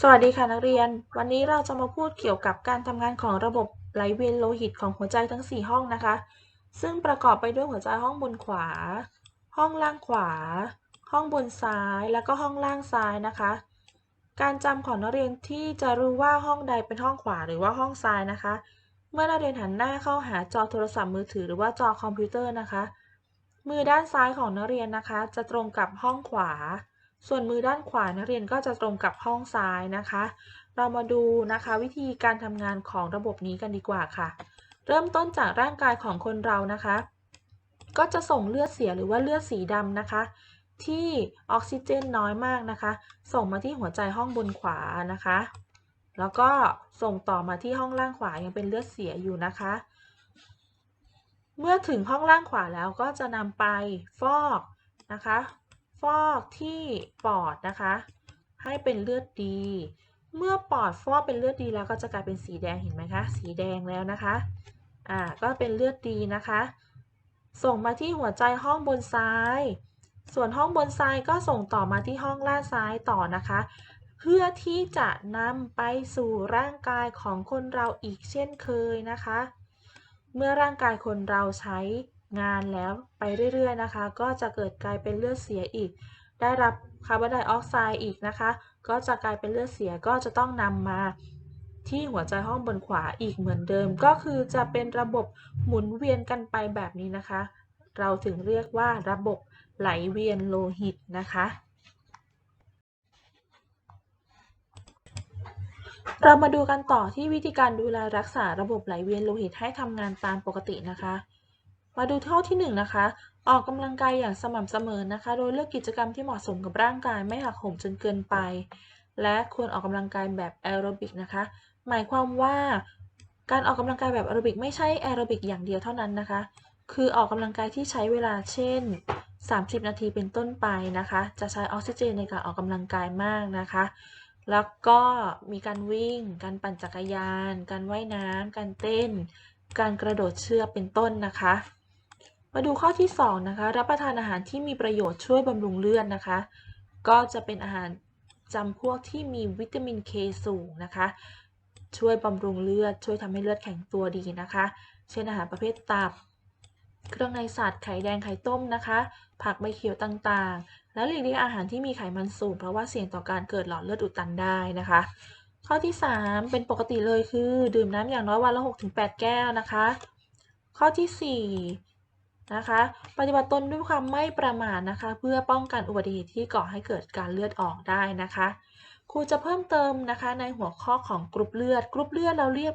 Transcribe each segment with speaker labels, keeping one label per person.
Speaker 1: สวัสดีค่ะนักเรียน วันนี้เราจะมาพูดเกี่ยวกับการทำงานของระบบไหลเวียนโลหิตของหัวใจทั้ง 4 ห้องนะคะ ซึ่งประกอบไปด้วยหัวใจห้องบนขวา ห้องล่างขวา ห้องบนซ้าย แล้วก็ห้องล่างซ้ายนะคะ การจำของนักเรียนที่จะรู้ว่าห้องใดเป็นห้องขวาหรือว่าห้องซ้ายนะคะ เมื่อนักเรียนหันหน้าเข้าหาจอโทรศัพท์มือถือหรือว่าจอคอมพิวเตอร์นะคะ มือด้านซ้ายของนักเรียนนะคะ จะตรงกับห้องขวา ส่วนมือด้านขวานักเรียนก็จะตรงกับห้องซ้ายนะคะ เรามาดูนะคะวิธีการทำงานของระบบนี้กันดีกว่าค่ะ เริ่มต้นจากร่างกายของคนเรานะคะ ก็จะส่งเลือดเสียหรือว่าเลือดสีดำนะคะ ที่ออกซิเจนน้อยมากนะคะ ส่งมาที่หัวใจห้องบนขวานะคะ แล้วก็ส่งต่อมาที่ห้องล่างขวายังเป็นเลือดเสียอยู่นะคะเมื่อถึงห้องล่างขวาแล้วก็จะนำไปฟอกนะคะ ฟอกที่ปอดนะคะ ให้เป็นเลือดดี เมื่อปอดฟอกเป็นเลือดดีแล้วก็จะกลายเป็นสีแดงเห็นไหมคะ สีแดงแล้วนะคะ อ่า ก็เป็นเลือดดีนะคะ ส่งมาที่หัวใจห้องบนซ้าย ส่วนห้องบนซ้ายก็ส่งต่อมาที่ห้องล่างซ้ายต่อนะคะ เพื่อที่จะนำไปสู่ร่างกายของคนเราอีกเช่นเคยนะคะ เมื่อร่างกายคนเราใช้ งานแล้วไปเรื่อยๆนะคะ ก็จะเกิดกลายเป็นเลือดเสียอีก ได้รับคาร์บอนไดออกไซด์อีกนะคะ ก็จะกลายเป็นเลือดเสียก็จะต้องนำมาที่หัวใจห้องบนขวาอีกเหมือนเดิม ก็คือจะเป็นระบบหมุนเวียนกันไปแบบนี้นะคะ เราถึงเรียกว่าระบบไหลเวียนโลหิตนะคะ เรามาดูกันต่อที่วิธีการดูแลรักษาระบบไหลเวียนโลหิตให้ทำงานตามปกตินะคะ มาดูข้อที่1นงนะคะ ออกกำลังกายอย่างสม่ำเสมอนะคะ โดยเลือกกิจกรรมที่เหมาะสมกับร่างกายไม่หักโหมจนเกินไป และควรออกกำลังกายแบบแอโรบิกนะคะ หมายความว่าการออกกำลังกายแบบแอโรบิกไม่ใช่แอโรบิกอย่างเดียวเท่านั้นนะคะ คือออกกำลังกายที่ใช้เวลาเช่น 30 นาทีเป็นต้นไปนะคะ จะใช้ออกซิเจนในการออกกำลังกายมากนะคะ แล้วก็มีการวิ่ง การปั่นจักรยาน การว่ายน้ำการเต้น การกระโดดเชือกเป็นต้นนะคะ มาดูข้อที่2นะคะ รับประทานอาหารที่มีประโยชน์ช่วยบำรุงเลือดนะคะ ก็จะเป็นอาหารจำพวกที่มีวิตามิน K สูงนะคะ ช่วยบำรุงเลือด ช่วยทำให้เลือดแข็งตัวดีนะคะ เช่นอาหารประเภทตับ เครื่องในสัตว์ไข่แดงไข่ต้มนะคะ ผักใบเขียวต่างๆ และหลีกเลี่ยงอาหารที่มีไขมันสูง เพราะว่าเสี่ยงต่อการเกิดหลอดเลือดอุดตันได้นะคะ ข้อที่ 3 เป็นปกติเลยคือ ดื่มน้ำอย่างน้อยวันละ 6-8 แก้วนะคะ ข้อที่ 4 นะคะ ปฏิบัติตนด้วยความไม่ประมาทนะคะ เพื่อป้องกันอุบัติเหตุที่ก่อให้เกิดการเลือดออกได้นะคะ ครูจะเพิ่มเติมนะคะในหัวข้อของกรุ๊ปเลือด กรุ๊ปเลือดเราเรียก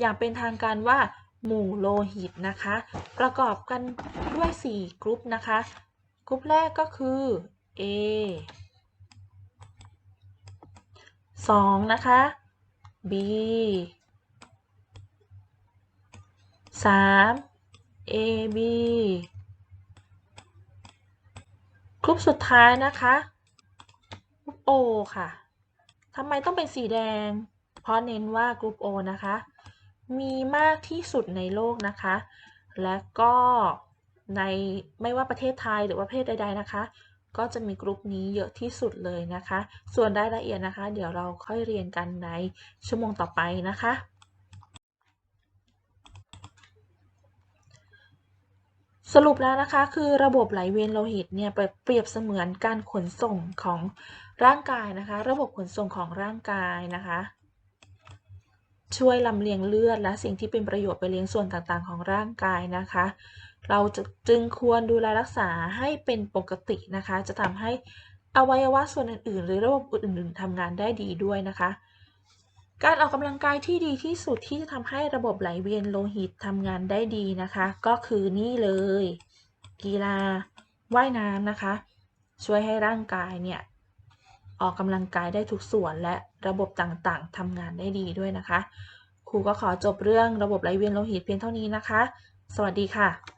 Speaker 1: อย่างเป็นทางการว่าหมู่โลหิตนะคะ ประกอบกันด้วย 4 กรุ๊ปนะคะ กรุ๊ปแรกก็คือ A 2นะคะ B 3 AB กรุ๊ปสุดท้ายนะคะกรุ๊ป O ค่ะทำไมต้องเป็นสีแดง เพราะเน้นว่ากรุ๊ป O นะคะ มีมากที่สุดในโลกนะคะ และก็ในไม่ว่าประเทศไทยหรือว่าประเทศใด ๆ นะคะ ก็จะมีกรุ๊ปนี้เยอะที่สุดเลยนะคะ ส่วนรายละเอียดนะคะ เดี๋ยวเราค่อยเรียนกันในชั่วโมงต่อไปนะคะ สรุปแล้วนะคะ คือระบบไหลเวียนโลหิตเนี่ยเปรียบเสมือนการขนส่งของร่างกายนะคะ ระบบขนส่งของร่างกายนะคะ ช่วยลำเลียงเลือดและสิ่งที่เป็นประโยชน์ไปเลี้ยงส่วนต่างๆ ของร่างกายนะคะ เราจะจึงควรดูแลรักษาให้เป็นปกตินะคะ จะทำให้อวัยวะส่วนอื่นๆ หรือระบบอื่นๆทำงานได้ดีด้วยนะคะ การออกกำลังกายที่ดีที่สุดที่จะทำให้ระบบไหลเวียนโลหิตทำงานได้ดีนะคะ ก็คือนี่เลย กีฬาว่ายน้ำนะคะ ช่วยให้ร่างกายเนี่ยออกกำลังกายได้ทุกส่วนและระบบต่างๆทำงานได้ดีด้วยนะคะ ครูก็ขอจบเรื่องระบบไหลเวียนโลหิตเพียงเท่านี้นะคะ สวัสดีค่ะ